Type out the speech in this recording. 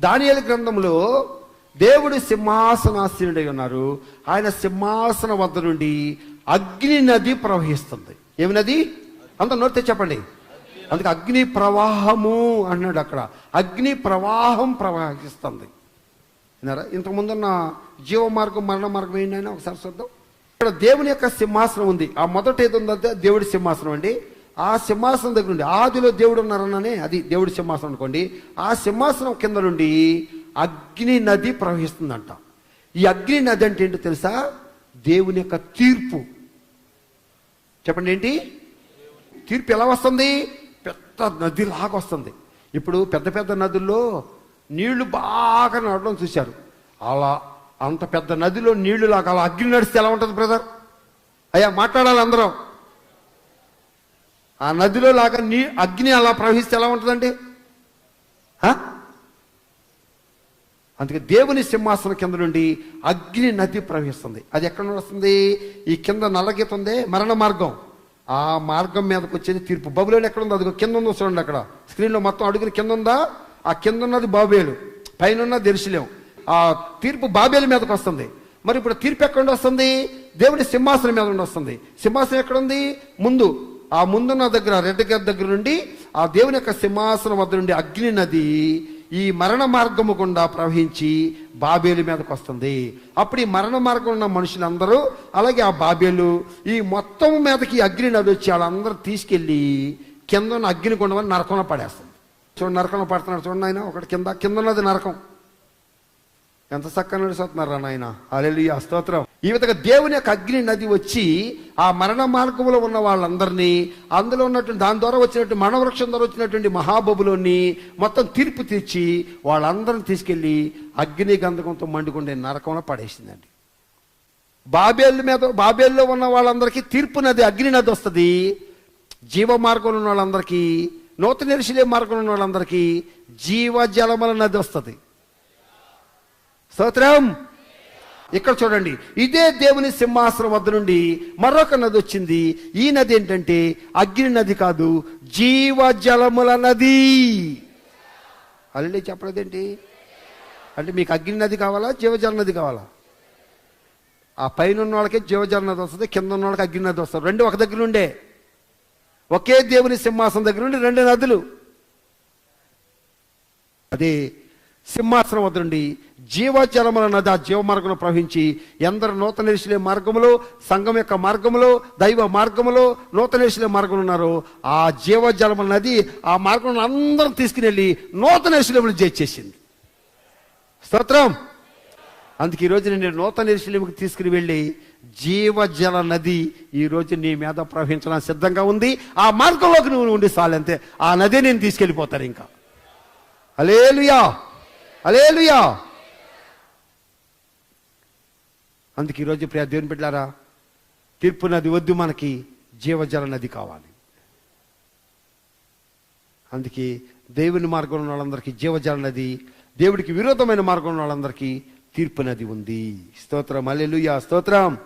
దానియల గ్రంథంలో దేవుడు సింహాసనాసీనుడై ఉన్నారు. ఆయన సింహాసనం వద్ద నుండి అగ్ని నది ప్రవహిస్తుంది. ఏమి నది? అంత నోడితే చెప్పండి. అందుకే అగ్ని ప్రవాహము అన్నాడు అక్కడ. అగ్ని ప్రవాహం ప్రవహిస్తుంది. విన్నారా? ఇంతకు ముందున్న జీవ మార్గం మరణ మార్గం ఏంటైనా ఒకసారి చూద్దాం. ఇక్కడ దేవుని యొక్క సింహాసనం ఉంది. ఆ మొదట ఏది ఉందంటే దేవుడి సింహాసనం అండి. ఆ సింహాసనం దగ్గర నుండి ఆదిలో దేవుడు ఉన్నారన్ననే? అది దేవుడి సింహాసనం అనుకోండి. ఆ సింహాసనం కింద నుండి అగ్ని నది ప్రవహిస్తుందంట. ఈ అగ్ని నది అంటే ఏంటో తెలుసా? దేవుని యొక్క తీర్పు. చెప్పండి ఏంటి? తీర్పు ఎలా వస్తుంది? పెద్ద నది లాగా వస్తుంది. ఇప్పుడు పెద్ద పెద్ద నదుల్లో నీళ్ళు బాగా నడవడం చూశారు. అలా అంత పెద్ద నదిలో నీళ్ళు లాగా అలా అగ్ని నడిస్తే ఎలా ఉంటుంది బ్రదర్ అయ్యా మాట్లాడాలి అందరం. ఆ నదిలో లాగా నీ అగ్ని అలా ప్రవహిస్తే ఎలా ఉంటుందండి? అందుకే దేవుని సింహాసనం కింద నుండి అగ్ని నది ప్రవహిస్తుంది. అది ఎక్కడ నుండి వస్తుంది? ఈ కింద నల్లగీత ఉంది మరణ మార్గం. ఆ మార్గం మీదకి వచ్చేది తీర్పు. బబులోని ఎక్కడ ఉంది? అది కింద ఉందో చూడండి అక్కడ. స్క్రీన్లో మొత్తం అడుగుని కింద ఉందా? ఆ కింద ఉన్నది బాబేలు. పైన ఉన్నది ఎరుసలేం ఆ తీర్పు బాబేలు మీదకి వస్తుంది. మరి ఇప్పుడు తీర్పు ఎక్కడ నుండి వస్తుంది? దేవుడి సింహాసనం మీద నుండి వస్తుంది. సింహాసనం ఎక్కడుంది ముందు ఆ ముందున్న దగ్గర రెడ్ దగ్గర నుండి ఆ దేవుని యొక్క సింహాసనం వద్ద నుండి అగ్ని నది ఈ మరణ మార్గము గుండా ప్రవహించి బాబేలు మీదకి వస్తుంది. అప్పుడు ఈ మరణ మార్గం ఉన్న మనుషులందరూ అలాగే ఆ బాబేలు ఈ మొత్తం మీదకి అగ్ని నది వచ్చి వాళ్ళందరూ తీసుకెళ్ళి కింద ఉన్న అగ్ని గుండమని నరకంలో పడేస్తుంది. చూడండి నరకంలో పడుతున్నాడు చూడండి ఆయన ఒకటి కింద కింద ఉన్నది నరకం. ఎంత చక్కగా నడుస్తున్నారా నాయన. అలెలుయ స్తోత్రం. ఈ విధంగా దేవుని యొక్క అగ్ని నది వచ్చి ఆ మరణ మార్గంలో ఉన్న వాళ్ళందరినీ అందులో ఉన్నటువంటి దాని ద్వారా వచ్చినటువంటి మనవృక్షం ద్వారా వచ్చినటువంటి మహాబబులోని మొత్తం తీర్పు తీర్చి వాళ్ళందరిని తీసుకెళ్ళి అగ్ని గంధకంతో మండుకుండే నరకంలో పడేసిందండి. బాబేళ్ళ మీద బాబేల్లో ఉన్న వాళ్ళందరికీ తీర్పు నది అగ్ని నది వస్తుంది. జీవ మార్గంలో ఉన్న వాళ్ళందరికీ నూతన నిరుశలే మార్గంలో ఉన్న వాళ్ళందరికీ జీవ జలముల నది వస్తుంది. స్తోత్రం! ఇక్కడ చూడండి ఇదే దేవుని సింహాసనం వద్ద నుండి మరొక నది వచ్చింది. ఈ నది ఏంటంటే అగ్ని నది కాదు జీవ జలముల నది. చెప్పలేదు చెప్పలేదేంటి? అంటే మీకు అగ్ని నది కావాలా జీవజల నది కావాలా? ఆ పైన ఉన్న వాళ్ళకి జీవజల నది వస్తుంది కింద ఉన్న వాళ్ళకి అగ్ని నది వస్తుంది. రెండు ఒక దగ్గర ఉండే. ఒకే దేవుని సింహాసనం దగ్గర నుండి రెండు నదులు. అదే సింహాసనం వద్ద నుండి జీవజలముల నది ఆ జీవ మార్గంలో ప్రవహించి ఎందరు నూతన నిరుశలే మార్గములో సంఘం యొక్క మార్గములో దైవ మార్గములో నూతన నిరుశలే మార్గంలో ఉన్నారో ఆ జీవజలముల నది ఆ మార్గంలో అందరం తీసుకుని వెళ్ళి నూతన నిరుశలేములు చేసేసింది స్తోత్రం. అందుకే ఈరోజు నేను నూతన నిరుశలేముకి తీసుకుని వెళ్ళి జీవజల నది ఈ రోజు నీ మీద ప్రవహించడానికి సిద్ధంగా ఉంది. ఆ మార్గంలోకి నువ్వు ఉండి సాలంతే. ఆ నది నేను తీసుకెళ్ళిపోతాను ఇంకా. అలేలుయా అలేలుయా అందుకే ఈరోజు ప్రియా దేవుని బిడ్డారా తీర్పు నది వద్దు మనకి జీవజల నది కావాలి. అందుకే దేవుని మార్గంలో ఉన్న వాళ్ళందరికీ జీవజల నది దేవుడికి విరోధమైన మార్గంలో ఉన్న వాళ్ళందరికీ తీర్పు నది ఉంది. స్తోత్రం అల్లెలుయా స్తోత్రం.